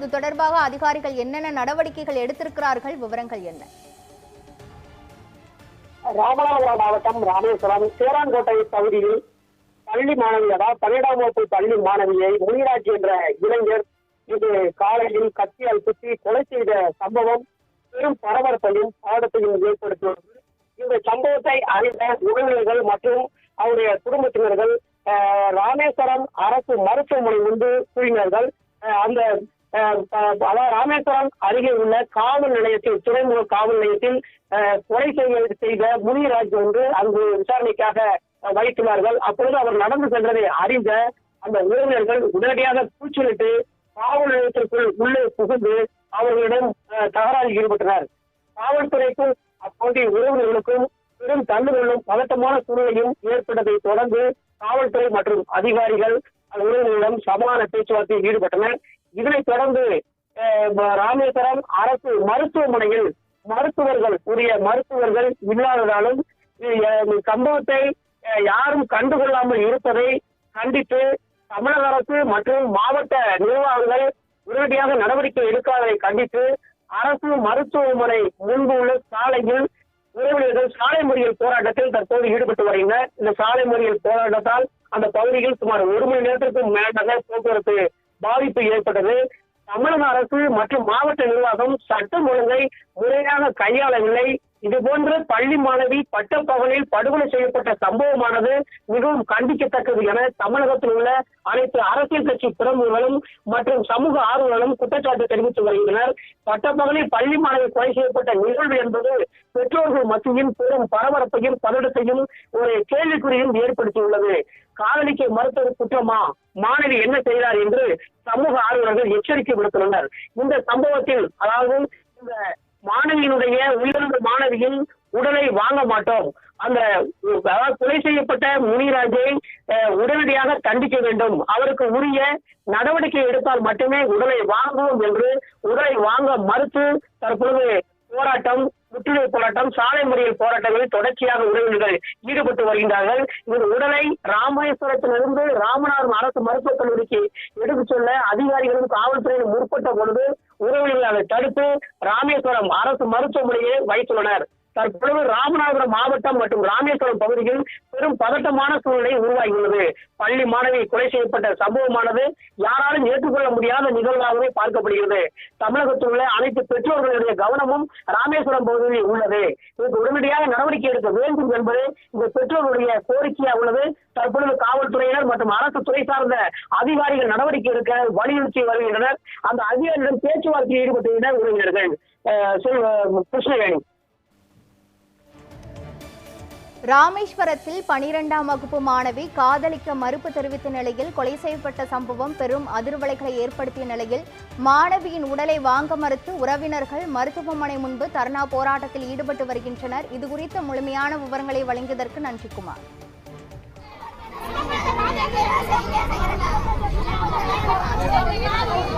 இது தொடர்பாக அதிகாரிகள் என்னென்ன நடவடிக்கைகள் எடுத்திருக்கிறார்கள்? விவரங்கள் என்ன? ராமநாதபுரம் மாவட்டம் ராமேஸ்வரம் சேரான்கோட்டை பகுதியில் பள்ளி மாணவி அதாவது பன்னிரண்டாம் வகுப்பு பள்ளி மாணவியை முனிராஜ் என்ற இளைஞர் இது காலையில் கத்தியால் குத்தி கொலை செய்த சம்பவம் பெரும் பரபரப்பையும் பாடத்தையும் ஏற்படுத்தியுள்ளது. இந்த சம்பவத்தை அறிந்த உறவினர்கள் மற்றும் அவருடைய குடும்பத்தினர்கள் ராமேஸ்வரம் அரசு மருத்துவமனை முன்பு கூறினார்கள். அஹ், அந்த அதாவது ராமேஸ்வரம் அருகே உள்ள காவல் நிலையத்தில் துறைமுக காவல் நிலையத்தில் கொலை செய்ய செய்த முனிராஜ் ஒன்று அங்கு விசாரணைக்காக வைத்துள்ளார்கள். அப்பொழுது அவர் நடந்து சென்றதை அறிந்த அந்த உறவினர்கள் உடனடியாக கூச்சலிட்டு காவல் நிலையத்திற்குள் உள்ளே புகுந்து அவர்களிடம் அஹ், தகராறில் ஈடுபட்டனர். காவல்துறைக்கும் அப்போதைய உறவினர்களுக்கும் பெரும் தள்ளுகளும் பதட்டமான சூழ்நிலையும் ஏற்பட்டதை தொடர்ந்து காவல்துறை மற்றும் அதிகாரிகள் அந்த சமான பேச்சுவார்த்தையில் ஈடுபட்டனர். இதனைத் தொடர்ந்து ராமேஸ்வரம் அரசு மருத்துவமனையில் மருத்துவர்கள் உரிய மருத்துவர்கள் இல்லாததாலும் சம்பவத்தை யாரும் கண்டுகொள்ளாமல் இருப்பதை கண்டித்து தமிழக அரசு மற்றும் மாவட்ட நிர்வாகங்கள் உடனடியாக நடவடிக்கை எடுக்காததை கண்டித்து அரசு மருத்துவமனை முன்பு உள்ள சாலையில் உறவினர்கள் சாலை மறியல் போராட்டத்தில் தற்போது ஈடுபட்டு வருகின்றனர். இந்த சாலை மறியல் போராட்டத்தால் அந்த பகுதியில் சுமார் ஒரு மணி நேரத்திற்கும் மேலாக போக்குவரத்து பாதிப்பு ஏற்பட்டது. தமிழக அரசு மற்றும் மாவட்ட நிர்வாகம் சட்டம் ஒழுங்கை முறையாக கையாளவில்லை. இதுபோன்று பள்ளி மாணவி பட்டப்பகலில் படுகொலை செய்யப்பட்ட சம்பவமானது மிகவும் கண்டிக்கத்தக்கது என தமிழகத்தில் உள்ள அனைத்து அரசியல் கட்சி பிரமுகர்களும் மற்றும் சமூக ஆர்வலர்களும் குற்றச்சாட்டு தெரிவித்து வருகின்றனர். பட்டப்பகலில் பள்ளி மாணவி கொலை செய்யப்பட்ட நிகழ்வு என்பது பெற்றோர்கள் மத்தியில் பெரும் பரபரப்பையும் பதட்டத்தையும் ஒரு கேள்விக்குறியும் ஏற்படுத்தியுள்ளது. காதலிக்க மறுத்தது குற்றமா? மாணவி என்ன செய்தார் என்று சமூக ஆர்வலர்கள் எச்சரிக்கை விடுத்துள்ளனர். இந்த சம்பவத்தில் அதாவது இந்த மாணவியினுடைய உயர்ந்த மாணவியின் உடலை வாங்க மாட்டோம். அந்த கொலை செய்யப்பட்ட முனிராஜை உடனடியாக கண்டிக்க வேண்டும். அவருக்கு உரிய நடவடிக்கை எடுத்தால் மட்டுமே உடலை வாங்குவோம் என்று உடலை வாங்க மறுத்து தற்பொழுது போராட்டம் முற்றுகை போராட்டம் சாலை மறியல் போராட்டங்களில் தொடர்ச்சியாக உறவினர்கள் ஈடுபட்டு வருகின்றார்கள். இவர் உடலை ராமேஸ்வரத்திலிருந்து ராமநாதன் அரசு மருத்துவக் கல்லூரிக்கு எடுத்துச் செல்ல அதிகாரிகளும் காவல்துறையினர் முற்பட்ட பொழுது உறவினர்கள் அதை தடுத்து ராமேஸ்வரம் அரசு மருத்துவமனையை வைத்துள்ளனர். தற்பொழுது ராமநாதபுரம் மாவட்டம் மற்றும் ராமேஸ்வரம் பகுதியில் பெரும் பதட்டமான சூழ்நிலை உருவாகியுள்ளது. பள்ளி மாணவி கொலை செய்யப்பட்ட சம்பவமானது யாராலும் ஏற்றுக்கொள்ள முடியாத நிகழ்வாகவே பார்க்கப்படுகிறது. தமிழகத்தில் உள்ள அனைத்து பெற்றோர்களுடைய கவனமும் ராமேஸ்வரம் பகுதியில் உள்ளது. இதற்கு உடனடியாக நடவடிக்கை எடுக்க வேண்டும் என்பது இந்த பெற்றோர்களுடைய கோரிக்கையாக உள்ளது. தற்பொழுது காவல்துறையினர் மற்றும் அரசு துறை சார்ந்த அதிகாரிகள் நடவடிக்கை எடுக்க வலியுறுத்தி வருகின்றனர். அந்த அதிகாரிகளிடம் பேச்சுவார்த்தையில் ஈடுபட்டுள்ளனர் உறவினர்கள் அஹ் கிருஷ்ணவேணி. ராமேஸ்வரத்தில் பனிரெண்டாம் வகுப்பு மாணவி காதலிக்க மறுப்பு தெரிவித்த நிலையில் கொலை செய்யப்பட்ட சம்பவம் பெரும் அதிர்வலைகளை ஏற்படுத்திய நிலையில் மாணவியின் உடலை வாங்க மறுத்து உறவினர்கள் மருத்துவமனை முன்பு தர்ணா போராட்டத்தில் ஈடுபட்டு வருகின்றனர் இதுகுறித்த முழுமையான விவரங்களை வழங்கியதற்கு நன்றி குமார் Thank you.